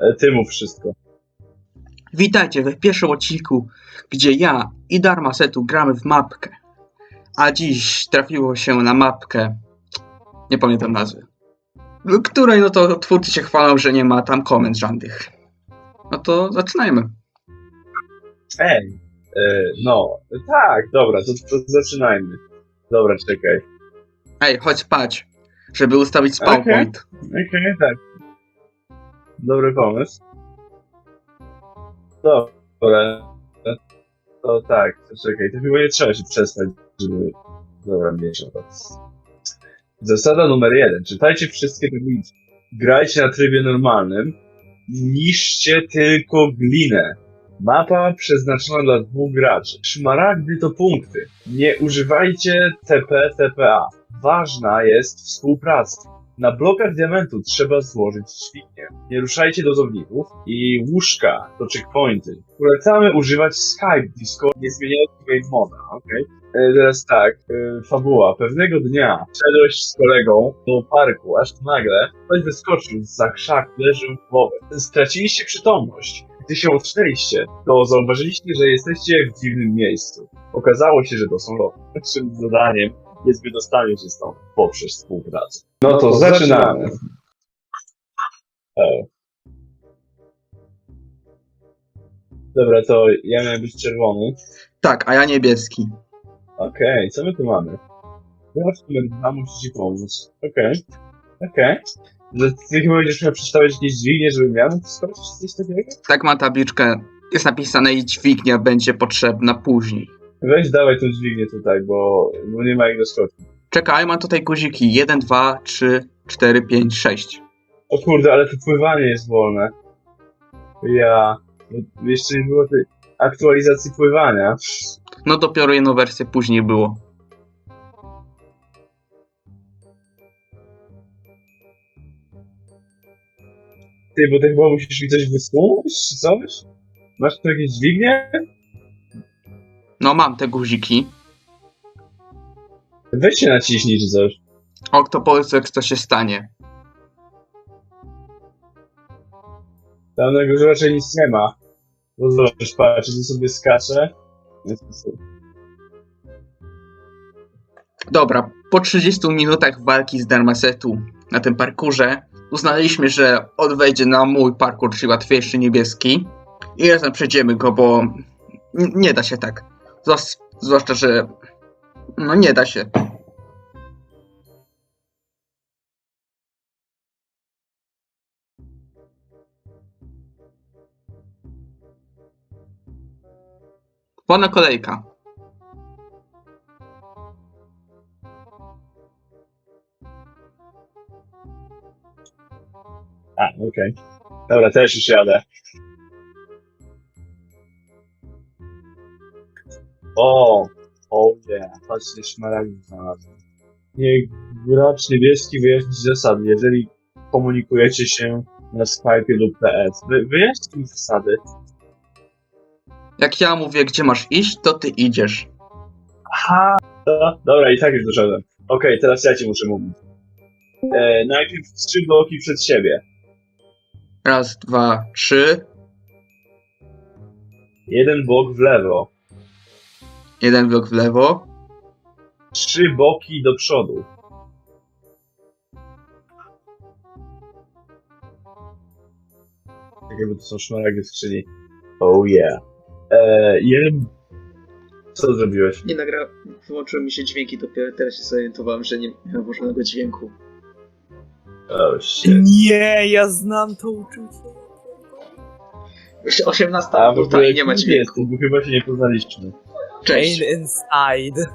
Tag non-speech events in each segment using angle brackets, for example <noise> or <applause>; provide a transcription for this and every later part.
E, Ty mów wszystko. Witajcie w pierwszym odcinku, gdzie ja i Darmasetu gramy w mapkę. A dziś trafiło się na mapkę, nie pamiętam nazwy, której no to twórcy się chwalą, że nie ma tam komend żadnych. No to zaczynajmy. Ej, e, no, tak, dobra, to, to zaczynajmy. Dobra, czekaj. Ej, chodź spać, żeby ustawić spawn Okej. point. Okej, tak. Dobry pomysł. Dobra. To tak, czekaj, to chyba nie trzeba się przestać, żeby... Dobra, mniejsza to. Zasada numer jeden. Czytajcie wszystkie tablice. Grajcie na trybie normalnym. Niszcie tylko glinę. Mapa przeznaczona dla dwóch graczy. Szmaragdy to punkty. Nie używajcie TP, TPA. Ważna jest współpraca. Na blokach diamentu trzeba złożyć dźwignię. Nie ruszajcie dozowników i łóżka to checkpointy. Polecamy używać Skype, Discord, nie zmieniając game moda, okej? E, Teraz tak, e, fabuła. Pewnego dnia szedłeś z kolegą do parku, aż nagle ktoś wyskoczył za krzak, leżył w głowę. Straciliście przytomność. Gdy się otrząśliście, to zauważyliście, że jesteście w dziwnym miejscu. Okazało się, że to są lody. Naszym zadaniem jest wydostanie się stąd poprzez współpracę. No to zaczynamy. O. Dobra, to ja miałem być czerwony. Tak, a ja niebieski. Okej, co my tu mamy? Gracz numer dwa musi ci pomóc. Okej, okej. Że Ty chyba będziesz miał przedstawiać jakieś dźwignie, żebym czy coś takiego? Tak ma tabliczkę, jest napisane i dźwignia będzie potrzebna później. Weź dawaj tą dźwignię tutaj, bo, bo nie ma jak doskoczyć. Czekaj, mam tutaj guziki 1, 2, 3, 4, 5, 6. O kurde, ale to pływanie jest wolne. Ja... no, Jeszcze nie było tej aktualizacji pływania. No dopiero jedną wersję później było. Ty, bo ty chyba musisz mi coś wysłać, czy coś? Masz tu jakieś dźwignie? No mam te guziki. Weź się naciśnij, czy coś. O, kto powiedz, jak to się stanie. Tam na górze raczej nic nie ma. Bo zobacz, patrz, tu sobie skacze. Dobra, po 30 minutach walki z Darmasetu na tym parkurze uznaliśmy, że on wejdzie na mój parkur, czyli łatwiejszy niebieski i razem przejdziemy go, bo nie da się tak. Zwłaszcza, że no nie da się. Wolna kolejka. A, okej. Dobra, też już jadę. O, o nie, patrzcie, szmaragd znalazłem. Niech gracz niebieski wyjaśni zasady, jeżeli komunikujecie się na Skype lub PS. Wy, wyjaśnij zasady. Jak ja mówię, gdzie masz iść, to ty idziesz. Aha! Do, dobra, i tak już doszedłem. Okej, teraz ja ci muszę mówić. E, najpierw trzy bloki przed siebie. Raz, dwa, trzy. Jeden blok w lewo. Jeden blok w lewo. Trzy boki do przodu. Tak jakby to są szmaragdy w skrzyni. Oh yeah. E, jeden... Co zrobiłeś? Nie nagra... Wyłączyły mi się dźwięki, dopiero teraz się zorientowałem, że nie miałem włączonego dźwięku. Oh shit. Nie, ja znam to uczucie. Już 18 A, w minuta i nie ma dźwięku. jesteś? Bo chyba się nie poznaliśmy. Cześć. Pain inside.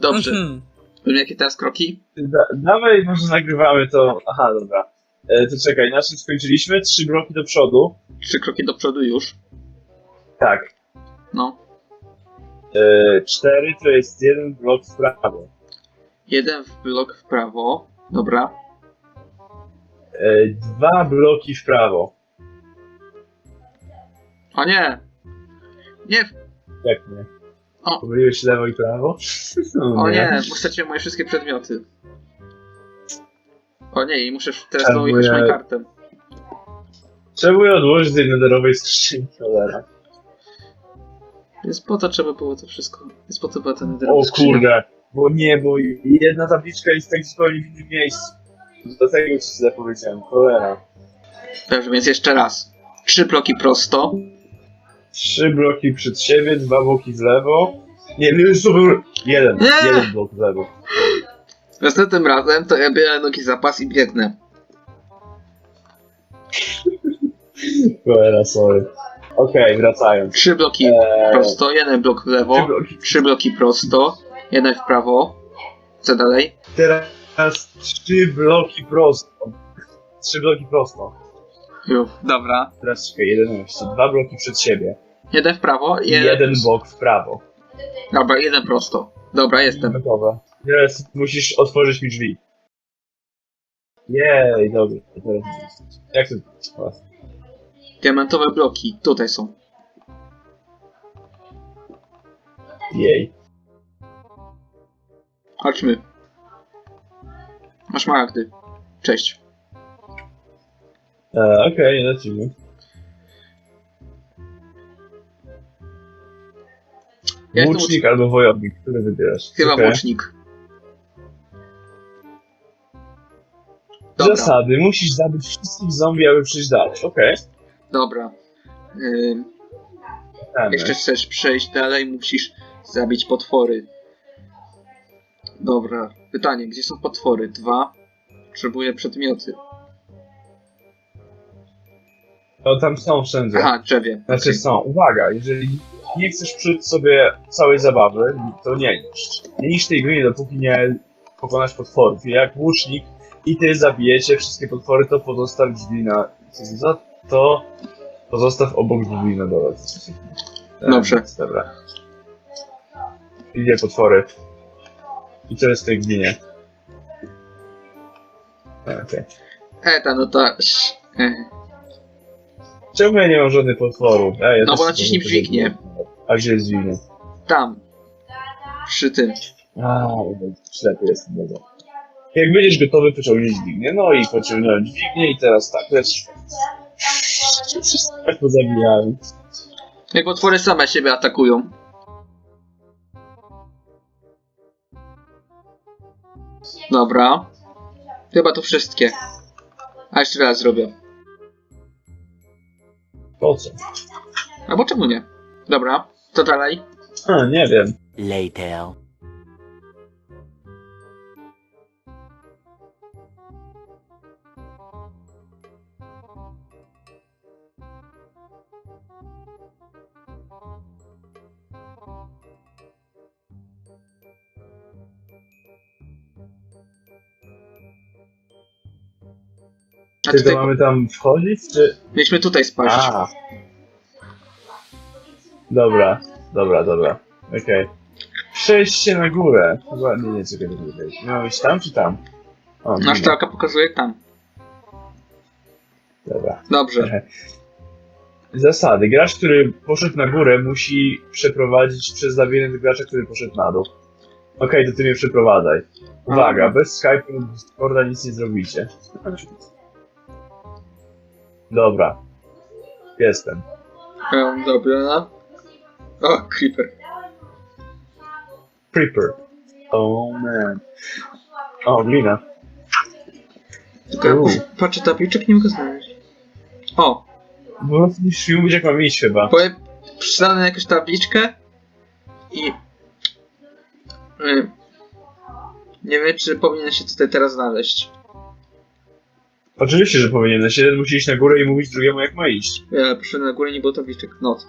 Dobrze. Mhm. Wiem, jakie teraz kroki? Da, dawaj, może nagrywamy to... Aha, dobra. E, to czekaj, na czym skończyliśmy? Trzy bloki do przodu. Trzy kroki do przodu już. Tak. No. E, cztery to jest jeden blok w prawo. Jeden w blok w prawo. Dobra. E, dwa bloki w prawo. O nie! Nie! Jak nie? O. <laughs> Pomyliłeś lewo i prawo? O nie, bo straciłem moje wszystkie przedmioty. O nie, i muszę teraz znowu jechać moją kartę. Czemu je odłożyć z tej nederowej skrzynki, cholera? Więc po to trzeba było to wszystko. Więc po to była ta O nederowa skrzynia. kurde, bo nie, bo jedna tabliczka jest tak zupełnie w innym miejscu. Dlatego ci źle powiedziałem, cholera. Dobrze, więc jeszcze raz. Trzy bloki prosto. Trzy bloki przed siebie, dwa bloki w lewo. Nie, nie, super. Jeden, Nie! jeden blok w lewo. Następnym razem to ja biorę nogi za pas i biegnę. Cholera, sorry. Okej, wracając. Trzy bloki Eee, prosto, jeden blok w trzy lewo, bloki. trzy bloki prosto, jeden w prawo. Co dalej? Teraz trzy bloki prosto. Trzy bloki prosto. Już. Dobra. Teraz czekaj, 11. Dwa bloki przed siebie. Jeden w prawo, I jeden... jeden blok w prawo. Dobra, jeden prosto. Dobra, jestem. Gotowe. Teraz musisz otworzyć mi drzwi. Jej, Teraz Jak to? Diamentowe bloki, tutaj są. Jej. Chodźmy. Masz maragdy. Cześć. E, Okej, lecimy. Ja Łucznik albo wojownik, który wybierasz? Chyba Okej. włócznik. Dobra, Zasady. Musisz zabić wszystkich zombie, aby przejść dalej. Okej. dobra. Ym, Okay. jeszcze chcesz przejść dalej, musisz zabić potwory. Dobra. Pytanie, gdzie są potwory? Dwa. Potrzebuję przedmioty. To tam są wszędzie. Aha, drzewie. Znaczy Okej. są. Uwaga, jeżeli nie chcesz psuć sobie całej zabawy, to nie niszcz. Nie niszcz tej gry, dopóki nie pokonasz potworów. Jak łucznik i ty zabijecie wszystkie potwory, to pozostaw drzwi na... Za to pozostaw obok drzwi na dole. E, Dobrze. Dobra. Idzie potwory. I co jest w tej glinie? E, Okej. Eta, no to... e, Czemu ja nie mam żadnych potworów? E, ja No też bo naciśnij mogę dźwignię. A gdzie jest dźwignia? Tam. Przy tym. A, ślepy jestem, dobra. Jak będziesz gotowy, pociągnij dźwignię. No i pociągnąłem dźwignię i teraz tak, lecz... Tak pozabijałem. Jak potwory same siebie atakują. Dobra. Chyba to wszystkie. A jeszcze raz zrobię. Po co? Albo czemu nie? Dobra. To dalej. A, nie wiem. Later. A Czy tutaj to mamy tam wchodzić, czy... mieliśmy tutaj spaść. A. Dobra, dobra, dobra. Okej. Przejście na górę. Chyba, nie, nie, czekaj, czekaj, czekaj. Miałem iść tam, czy tam? O, Nasz strzałka pokazuje tam. Dobra. Dobrze. Zasady. Gracz, który poszedł na górę, musi przeprowadzić przez labirynt gracza, który poszedł na dół. Okej, to ty mnie przeprowadzaj. Uwaga, Aha. bez Skype'u lub Discorda nic nie zrobicie. Dobra. Jestem. Um, dobra. O, creeper. Creeper. Oh man. O, glina. Tylko Uuu. patrzę tabliczek, nie mogę znaleźć. O, No, musisz mi mówić jak mam iść chyba. powiem, przeczytałem jakąś tabliczkę i... Y, nie wiem, czy powinien się tutaj teraz znaleźć. Oczywiście, że powinieneś. Jeden musi iść na górę i mówić drugiemu jak ma iść. Ja przyszedłem na górę, nie było tabliczek. Noc.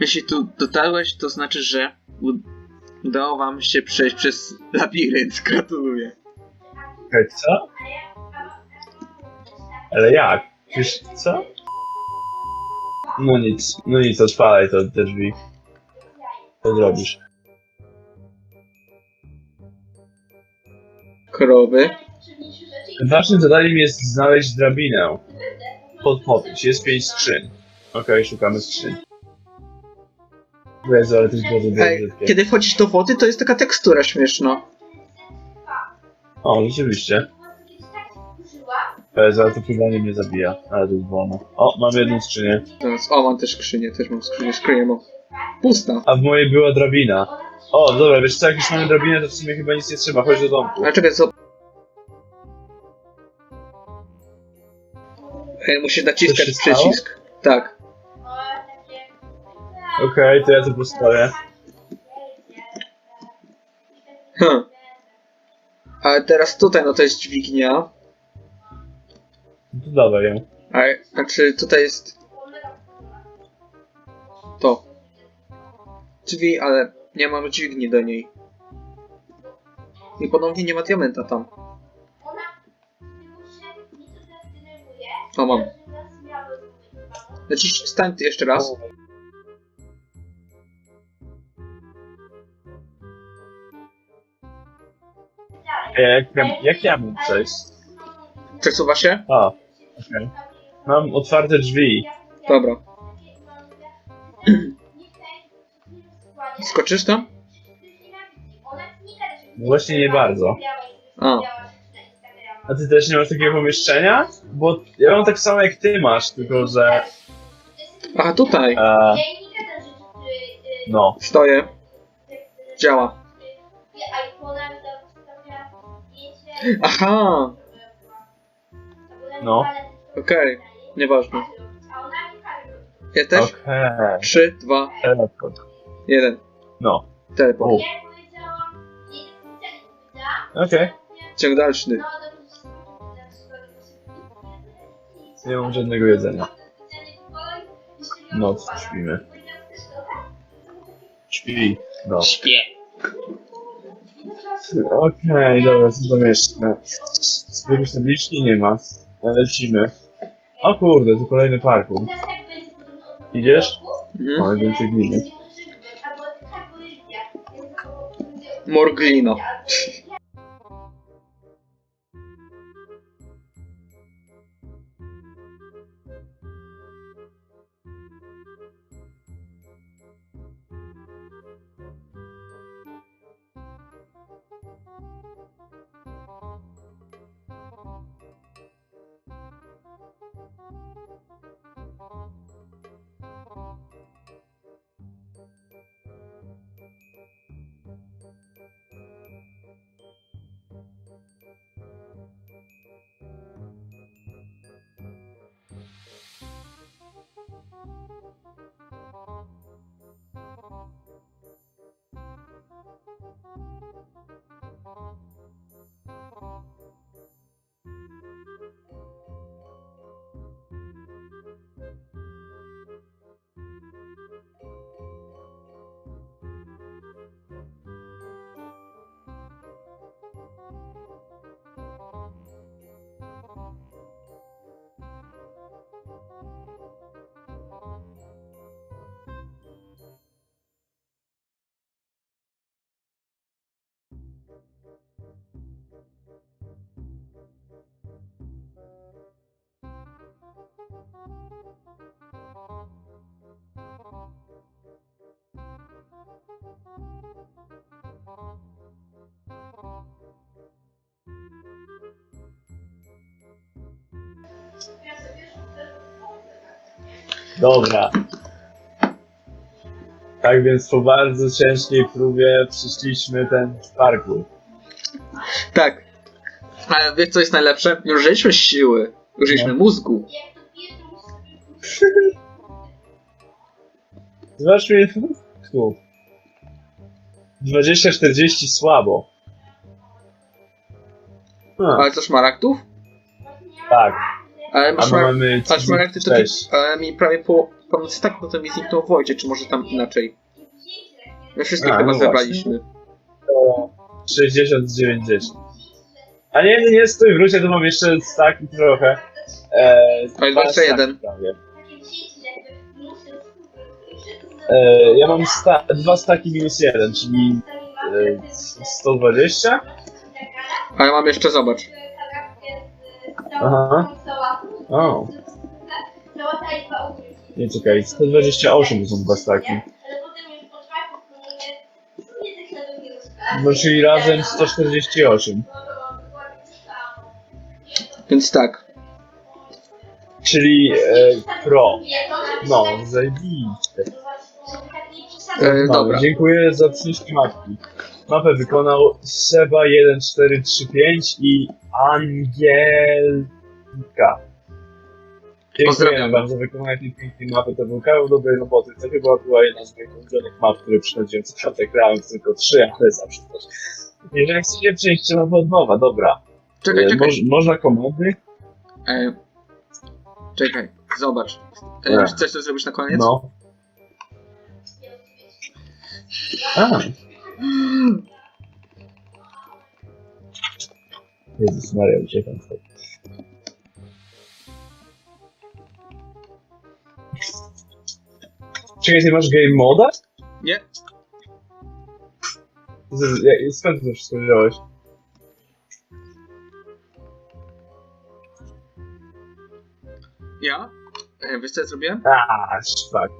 Jeśli tu dotarłeś, to znaczy, że udało wam się przejść przez labirynt. <laughs> Gratuluję. Okej, co? Ale jak? Przecież co? No nic, no nic, odpalaj to, te drzwi. To zrobisz. Krowy. Waszym zadaniem jest znaleźć drabinę. Podpowiedź. Jest pięć skrzyń. Okej, szukamy skrzyń. Jezu, ale to jest bardzo Ej, brzydkie. kiedy wchodzisz do wody, to jest taka tekstura śmieszna. O, rzeczywiście. E, Za to pytanie mnie zabija, ale to jest wolno. O, mam jedną skrzynię. Teraz, o, mam też skrzynię, też mam skrzynię, skrzynię mam. Pusta. A w mojej była drabina. O, dobra, wiesz co, jak już mamy drabinę, to w sumie chyba nic nie trzeba, chodź do domku. Ale czekaj, co? Musisz Coś naciskać się przycisk. Tak. Okej, to ja tu postoję. Hm. Ale teraz tutaj, no to jest dźwignia. No to dawaj ją. Ale, znaczy tutaj jest... To. Drzwi, ale nie mam dźwigni do niej. I ponownie nie ma diamenta tam. O, mam. Naciś, stań ty jeszcze raz. Ej, jak, ja, jak ja mam przejść? Przesuwa się? A, okej. Mam otwarte drzwi. Dobra. Skoczysz tam? No właśnie nie bardzo. A. A ty też nie masz takiego pomieszczenia? Bo ja mam tak samo jak ty masz, tylko że... Aha, tutaj. E, no. Stoję. Działa. Aha, No. okej. Nieważne. Ja też? Okej. 3, 2, Telefon. 1. No. Teleport. Okej. Ciąg dalszy. Nie mam żadnego jedzenia. Noc, śpimy. Śpi. No. Śpię. Okej, dobra, co tam jeszcze? Jakiegoś tabliczki nie ma. Lecimy. O kurde, tu kolejny parkour. Idziesz? Mhm. Mamy więcej gliny. Morglino. Dobra. Tak więc po bardzo ciężkiej próbie przyszliśmy ten parkour. Tak. Ale wiesz co jest najlepsze? Już użyliśmy siły. Użyliśmy mózgu. Zobaczmy. Tu. 20-40 słabo. A, Ale co szmaragdów? tak, Ale a masz szmaragd... mamy A szmaragdy to ty... 36. Ale mi prawie po... Pomocy tak, no to mi zniknął w Wojcie, czy może tam inaczej? My wszystkie A, chyba no zebraliśmy. To 60 z 90. A nie, nie, nie, stój, wróć, ja tu mam jeszcze stack i trochę. Eee, 21. staki prawie. Eee, ja mam sta dwa staki minus jeden, czyli e, 120? Ale mam jeszcze, zobacz. Aha. O, nie czekaj, 128 to są dwa staki. No czyli razem 148. Więc tak. Czyli e, pro. No, zajebiście. E, dobra. Dziękuję za przyjście mapki. Mapę wykonał Seba1435 i Angielka. Wam za wykonanie tej pięknej mapy. To był kawał dobrej roboty. To chyba była jedna z moich ulubionych map, które przychodziłem co piątek. Grałem tylko trzy, ale zawsze coś. Jeżeli chcecie przejść, trzeba od nowa. Dobra. Czekaj, E, czekaj. moż, można komandy? E, czekaj, zobacz. E, Tak. chcesz to zrobić na koniec? No. A. Jezus Maria, uciekam stąd. Czekaj, ty masz game moda? Nie. Jak- Skąd ty to wszystko wziąłeś? Ja? E, wiesz co ja zrobiłem? A, szpak.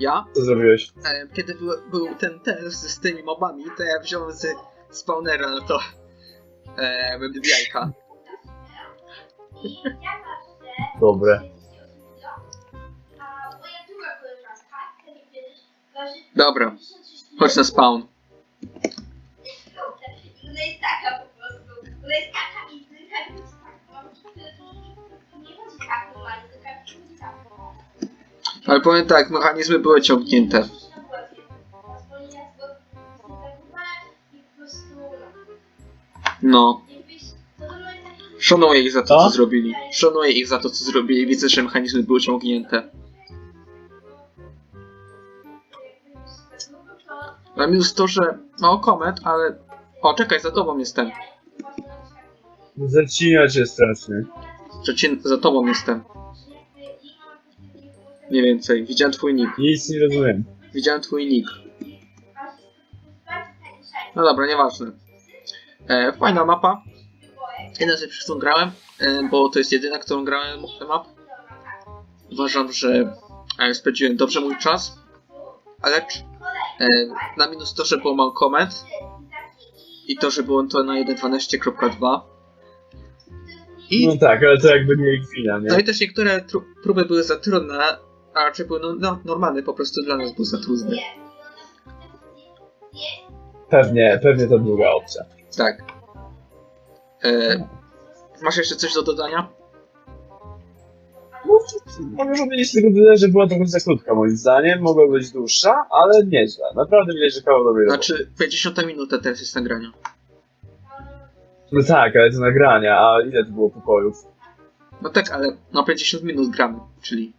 Ja? Co zrobiłeś? E, kiedy był, był ten test z tymi mobami, to ja wziąłem z spawnera na to e, jajka. Dobre. Dobra, chodź na spawn. Ona jest taka po prostu. Ona jest taka i nie tak normalnie, tak. Ale powiem tak, mechanizmy były ciągnięte. No, szanuję ich za to, co zrobili. Szanuję ich za to, co zrobili. Widzę, że mechanizmy były ciągnięte. Na minus to, że mało komet, ale... O, czekaj, za tobą jestem. Zacina cię strasznie. Przecież za tobą jestem. Nie więcej. Widziałem twój nick. Nic nie rozumiem. Widziałem twój nick. No dobra, nieważne. E, fajna mapa. Jedna z lepszych, którą grałem, e, bo to jest jedyna, którą grałem map. Uważam, że e, spędziłem dobrze mój czas, ale e, na minus to, że było mało i to, że było to na 1.12.2 i, No tak, ale to jakby nie ich wina, nie? no i też niektóre próby były za trudne, a raczej były no, no, normalne, po prostu dla nas były za trudne. Pewnie, pewnie to druga opcja. Tak. E, masz jeszcze coś do dodania? Mogę powiedzieć tylko tyle, że była trochę za krótka moim zdaniem, mogła być dłuższa, ale nieźle. Naprawdę widać, że kawał dobrej roboty. Znaczy, 50 minuta teraz jest nagrania. No tak, ale to nagrania, a ile to było pokojów? No tak, ale na 50 minut gramy, czyli...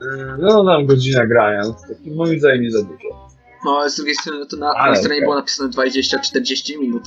Yy, No tam godzina grania, no to taki moim zdaniem nie za dużo. No, ale z drugiej strony to na, na Ale stronie okej. było napisane 20-40 minut.